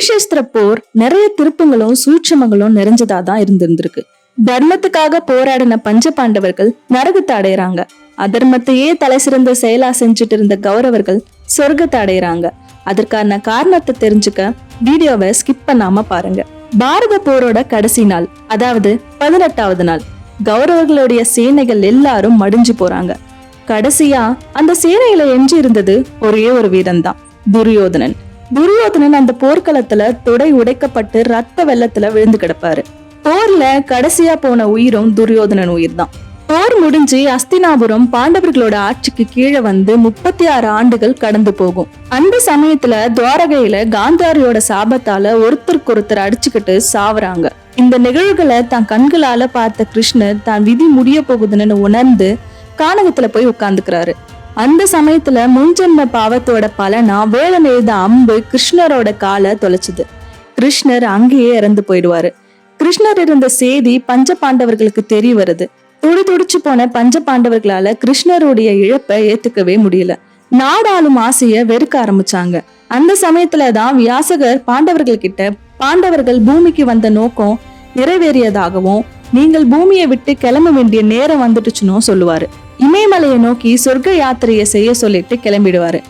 குருஷேஸ்திர போர் நிறைய திருப்பங்களும் சூட்சமங்களும் நிறைஞ்சதா தான் இருந்திருந்திருக்கு. தர்மத்துக்காக போராடின பஞ்ச பாண்டவர்கள் நரகத்தை அடையிறாங்க. அதர்மத்தையே தலை சிறந்த செயலா செஞ்சுட்டு இருந்த கௌரவர்கள் சொர்க்கத்தை அடையிறாங்க. அதற்கான காரணத்தை தெரிஞ்சுக்க வீடியோவை ஸ்கிப் பண்ணாம பாருங்க. பாரத போரோட கடைசி நாள் அதாவது பதினெட்டாவது நாள். கௌரவர்களுடைய சேனைகள் எல்லாரும் மடிஞ்சு போறாங்க. கடைசியா அந்த சேனையில எஞ்சி இருந்தது ஒரே ஒரு வீரன் தான் துரியோதனன். துரியோதனன் அந்த போர்க்களத்துல தொடை உடைக்கப்பட்டு ரத்த வெள்ளத்துல விழுந்து கிடப்பாரு. போர்ல கடைசியா போன உயிரும் துரியோதனன் உயிர் தான் போர் முடிஞ்சு அஸ்தினாபுரம் பாண்டவர்களோட ஆட்சிக்கு கீழே வந்து முப்பத்தி ஆறு ஆண்டுகள் கடந்து போகும். அந்த சமயத்துல துவாரகையில காந்தாரியோட சாபத்தால ஒருத்தருக்கு ஒருத்தர் அடிச்சுக்கிட்டு சாவறாங்க. இந்த நிகழ்வுகளை தன் கண்களால பார்த்த கிருஷ்ணர் தான் விதி முடிய போகுதுன்னு உணர்ந்து கானகத்துல போய் உட்கார்ந்துக்கிறாரு. அந்த சமயத்துல முன்ஜென்ம பாவத்தோட பலனா வேலன் எழுத அம்பு கிருஷ்ணரோட காலை தொலைச்சுது. கிருஷ்ணர் அங்கேயே இறந்து போயிடுவாரு. கிருஷ்ணர் இருந்த செய்தி பஞ்ச பாண்டவர்களுக்கு தெரிய வருது. துடி துடிச்சு போன பஞ்ச பாண்டவர்களால கிருஷ்ணருடைய இழப்பை ஏத்துக்கவே முடியல. நாடாளும் ஆசைய வெறுக்க ஆரம்பிச்சாங்க. அந்த சமயத்துல தான் வியாசகர் பாண்டவர்கள் கிட்ட பாண்டவர்கள் பூமிக்கு வந்த நோக்கம் நிறைவேறியதாகவும் நீங்கள் பூமியை விட்டு கிளம்ப வேண்டிய நேரம் வந்துட்டுச்சுன்னு சொல்லுவாரு. இமயமலையை நோக்கி சொர்க்க யாத்திரையை செய்ய சொல்லிட்டு கிளம்பிடுவாரு.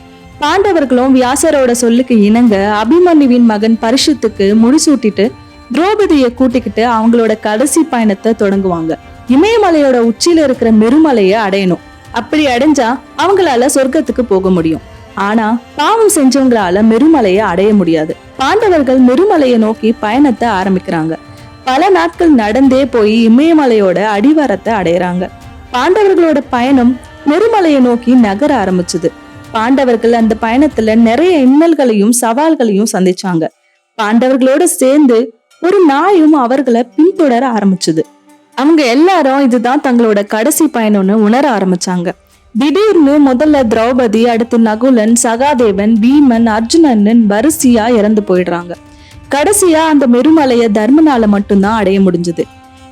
பாண்டவர்களும் வியாசரோட சொல்லுக்கு இணங்க அபிமன்யுவின் மகன் பரிசுத்துக்கு முடிசூட்டிட்டு திரௌபதியை கூட்டிக்கிட்டு அவங்களோட கடைசி பயணத்தை தொடங்குவாங்க. இமயமலையோட உச்சியில இருக்கிற மெருமலையை அடையணும். அப்படி அடைஞ்சா அவங்களால சொர்க்கத்துக்கு போக முடியும். ஆனா பாவம் செஞ்சவங்களால மெருமலையை அடைய முடியாது. பாண்டவர்கள் மெருமலையை நோக்கி பயணத்தை ஆரம்பிக்கிறாங்க. பல நாட்கள் நடந்தே போய் இமயமலையோட அடிவாரத்தை அடையிறாங்க. பாண்டவர்களோட பயணம் மெருமலையை நோக்கி நகர ஆரம்பிச்சது. பாண்டவர்கள் அந்த பயணத்துல நிறைய இன்னல்களையும் சவால்களையும் சந்திச்சாங்க. பாண்டவர்களோட சேர்ந்து ஒரு நாயும் அவர்களை பின்தொடர ஆரம்பிச்சது. அவங்க எல்லாரும் இதுதான் தங்களோட கடைசி பயணம்னு உணர ஆரம்பிச்சாங்க. திடீர்னு முதல்ல திரௌபதி அடுத்து நகுலன் சகாதேவன் பீமன் அர்ஜுனன் வரிசையா இறந்து போயிடுறாங்க. கடைசியா அந்த மெருமலைய தர்மனால மட்டும்தான் அடைய முடிஞ்சது.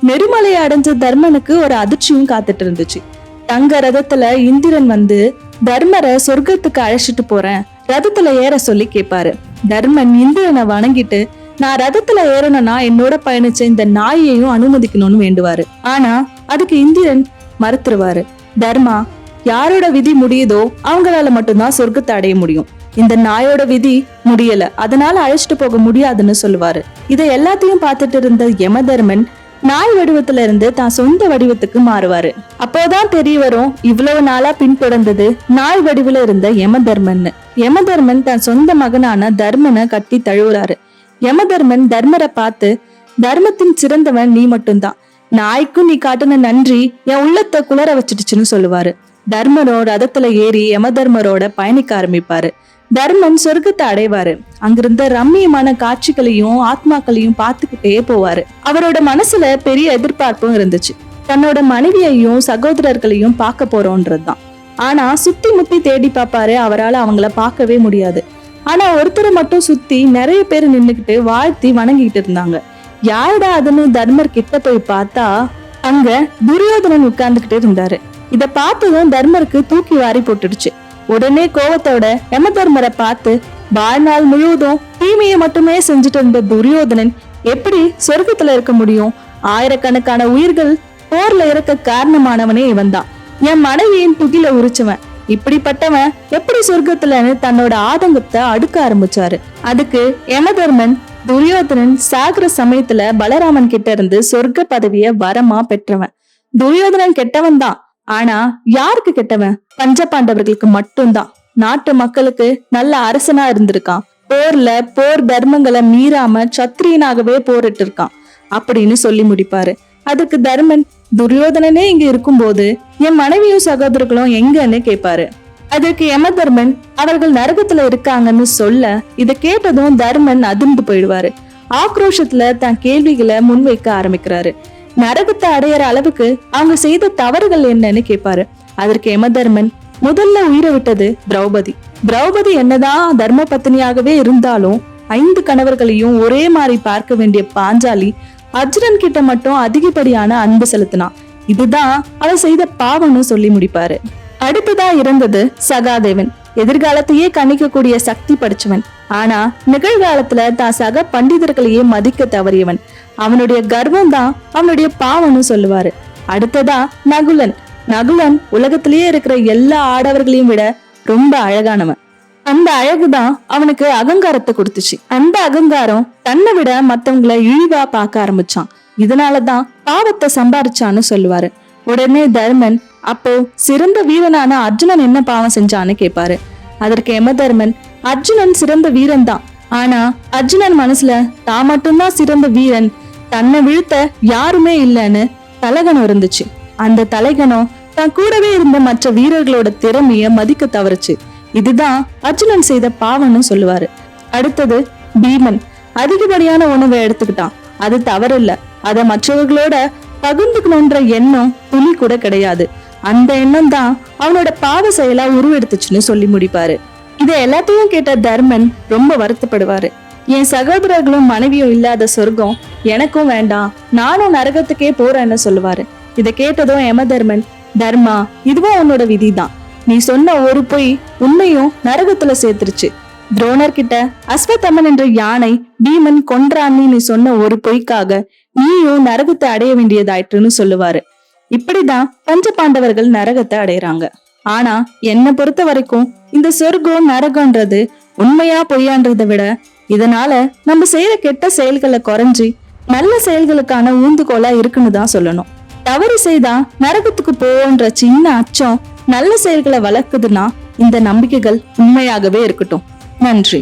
நெருமலையை அடைஞ்ச தர்மனுக்கு ஒரு அதிர்ச்சியும் காத்துட்டு இருந்துச்சு. தங்க ரதத்துல இந்திரன் வந்து தர்மரை சொர்க்கத்துக்கு அழைச்சிட்டு போறேன். ரதத்துல ஏற சொல்லி கேட்பாரு தர்மன் இந்திரனை வணங்கிட்டு நான் ரதத்துல ஏறணும்னா என்னோட பயணிச்ச இந்த நாயையும் அனுமதிக்கணும்னு வேண்டுவாரு. ஆனா அதுக்கு இந்திரன் மறுத்துருவாரு. தர்மா யாரோட விதி முடியுதோ அவங்களால மட்டும்தான் சொர்க்கத்தை அடைய முடியும். இந்த நாயோட விதி முடியல. அதனால அழைச்சிட்டு போக முடியாதுன்னு சொல்லுவாரு. இதை எல்லாத்தையும் பார்த்துட்டு இருந்த யமதர்மன் நாய் வடிவத்துல இருந்து தான் சொந்த வடிவத்துக்கு மாறுவாரு. அப்போதான் தெரிய வரும் இவ்வளவு நாளா பின்தொடர்ந்தது நாய் வடிவுல இருந்த யமதர்மன் யமதர்மன் தன் சொந்த மகனான தர்மனை கட்டி தழுவுறாரு. யமதர்மன் தர்மரை பார்த்து தர்மத்தின் சிறந்தவன் நீ மட்டும்தான். நாய்க்கும் நீ காட்டின நன்றி என் உள்ளத்தை குளர வச்சிடுச்சுன்னு சொல்லுவாரு. தர்மனோ ரதத்துல ஏறி யமதர்மரோட பயணிக்க ஆரம்பிப்பாரு. தர்மன் சொர்க்கத்தை அடைவாரு. அங்கிருந்த ரம்மியமான காட்சிகளையும் ஆத்மாக்களையும் பார்த்துக்கிட்டே போவாரு. அவரோட மனசுல பெரிய எதிர்பார்ப்பும் இருந்துச்சு. தன்னோட மனைவியையும் சகோதரர்களையும் பார்க்க போறோன்றதுதான். ஆனா சுத்தி முத்தி தேடி பார்ப்பாரு அவரால் அவங்கள பார்க்கவே முடியாது. ஆனா ஒருத்தரை மட்டும் சுத்தி நிறைய பேர் நின்னுக்கிட்டு வாழ்த்தி வணங்கிட்டு இருந்தாங்க. யாருடா அதுன்னு தர்மர் கிட்ட போய் பார்த்தா அங்க துரியோதனன் உட்கார்ந்துகிட்டே இருந்தாரு. இத பார்த்ததும் தர்மருக்கு தூக்கி வாரி போட்டுடுச்சு. உடனே கோவத்தோட யமதர்மரை பார்த்து வாழ்நாள் முழுவதும் தீமையை மட்டுமே செஞ்சுட்டு இருந்த துரியோதனன் எப்படி சொர்க்கத்துல இருக்க முடியும்? ஆயிரக்கணக்கான உயிர்கள் போர்ல இறக்க காரணமானவனே இவன் தான் என் மனைவியின் துகில உரிச்சவன். இப்படிப்பட்டவன் எப்படி சொர்க்கத்துலன்னு தன்னோட ஆதங்கத்தை அடுக்க ஆரம்பிச்சாரு. அதுக்கு யமதர்மன் துரியோதனன் சாகர சமயத்துல பலராமன் கிட்ட இருந்து சொர்க்க பதவிய வரமா பெற்றவன். துரியோதனன் கெட்டவன் தான் ஆனா யாருக்கு கெட்டவன்? பஞ்ச பாண்டவர்களுக்கு மட்டும்தான். நாட்டு மக்களுக்கு நல்ல அரசனா இருந்திருக்கான். போர்ல போர் தர்மங்களை மீறாம சத்திரியனாகவே போரிட்டு இருக்கான் அப்படின்னு சொல்லி முடிப்பாரு. அதுக்கு தர்மன் துரியோதனனே இங்க இருக்கும்போது என் மனைவியும் சகோதரர்களும் எங்கன்னு கேட்பாரு அதற்கு யமதர்மன் அவர்கள் நரகத்துல இருக்காங்கன்னு சொல்ல இத கேட்டதும் தர்மன் அதிர்ந்து போயிடுவாரு. ஆக்ரோஷத்துல தன் கேள்விகளை முன்வைக்க ஆரம்பிக்கிறாரு. நரகத்தை அடையிற அளவுக்கு அவங்க செய்த தவறுகள் என்னன்னு கேட்பாரு அதற்கு யமதர்மன் முதல்ல உயிரை விட்டது திரௌபதி. திரௌபதி என்னதான் தர்ம பத்தினியாகவே இருந்தாலும் ஐந்து கணவர்களையும் ஒரே மாதிரி பார்க்க வேண்டிய பாஞ்சாலி அர்ஜுனன் கிட்ட மட்டும் அதிகப்படியான அன்பு செலுத்தினான். இதுதான் அவ செய்த பாவம்னு சொல்லி முடிப்பாரு. அடுத்ததா இறந்தது சகாதேவன். எதிர்காலத்தையே கணிக்கக்கூடிய சக்தி படிச்சவன். ஆனா நிகழ்காலத்துல தான் சக பண்டிதர்களையே மதிக்க தவறியவன். அவனுடைய கர்வம் தான் அவனுடைய பாவம்னு சொல்லுவாரு. அடுத்ததா நகுலன். நகுலன் உலகத்திலேயே இருக்கிற எல்லா ஆடவர்களையும் விட ரொம்ப அழகானவன். அந்த அழகுதான் அவனுக்கு அகங்காரத்தை கொடுத்துச்சு. அந்த அகங்காரம் தன்னை விட மத்தவங்கள இழிவா பார்க்க ஆரம்பிச்சான். இதனாலதான் பாவத்தை சம்பாரிச்சான்னு சொல்லுவாரு. உடனே தர்மன் அப்போ சிறந்த வீரனான அர்ஜுனன் என்ன பாவம் செஞ்சான்னு கேட்பாரு அதற்கு யமதர்மன் அர்ஜுனன் சிறந்த வீரன் தான் ஆனா அர்ஜுனன் மனசுல தான் மட்டும்தான் சிறந்த வீரன். தன்னை வீழ்த்த யாருமே இல்லைன்னு தலகணம் இருந்துச்சு. அந்த தலைகணம் தான் கூடவே இருந்த மற்ற வீரர்களோட திறமைய மதிக்க தவறுச்சு. இதுதான் அர்ஜுனன் செய்த பாவம்னு சொல்லுவாரு. அடுத்தது பீமன். அதிகப்படியான உணவை எடுத்துக்கிட்டான். அது தவறில்ல. அத மற்றவர்களோட பகிர்ந்துக்கணுன்ற எண்ணம் துளி கூட கிடையாது. அந்த எண்ணம் தான் அவனோட பாவ செயலா உருவெடுத்துச்சுன்னு சொல்லி முடிப்பாரு. இதை எல்லாத்தையும் கேட்ட தர்மன் ரொம்ப வருத்தப்படுவாரு. என் சகோதரர்களும் மனைவியும் இல்லாத சொர்க்கம் எனக்கும் வேண்டாம். நானும் நரகத்துக்கே போறேன்னு சொல்லுவாரு. இதை கேட்டதும் யமதர்மன் தர்மா இதுவும் உன்னோட விதிதான். நீ சொன்ன ஒரு பொய் உண்மையும் நரகத்துல சேர்த்துருச்சு. துரோணர் கிட்ட அஸ்வத்தமன் என்ற யானை பீமன் கொன்றான்னு நீ சொன்ன ஒரு பொய்க்காக நீயும் நரகத்தை அடைய வேண்டியதாயிற்றுன்னு சொல்லுவாரு. இப்படிதான் பஞ்ச பாண்டவர்கள் நரகத்தை அடையறாங்க ஆனா என்னை பொறுத்த வரைக்கும் இந்த சொர்க்கம் நரகம்ன்றது உண்மையா பொய்யான்றதை விட இதனால நம்ம செய்யற கெட்ட செயல்களை குறைஞ்சி நல்ல செயல்களுக்கான ஊந்துகோலா இருக்குன்னு தான் சொல்லணும். தவறு செய்தா நரகத்துக்கு போவோன்ற சின்ன அச்சம் நல்ல செயல்களை வளர்க்குதுன்னா இந்த நம்பிக்கைகள் உண்மையாகவே இருக்கட்டும். நன்றி.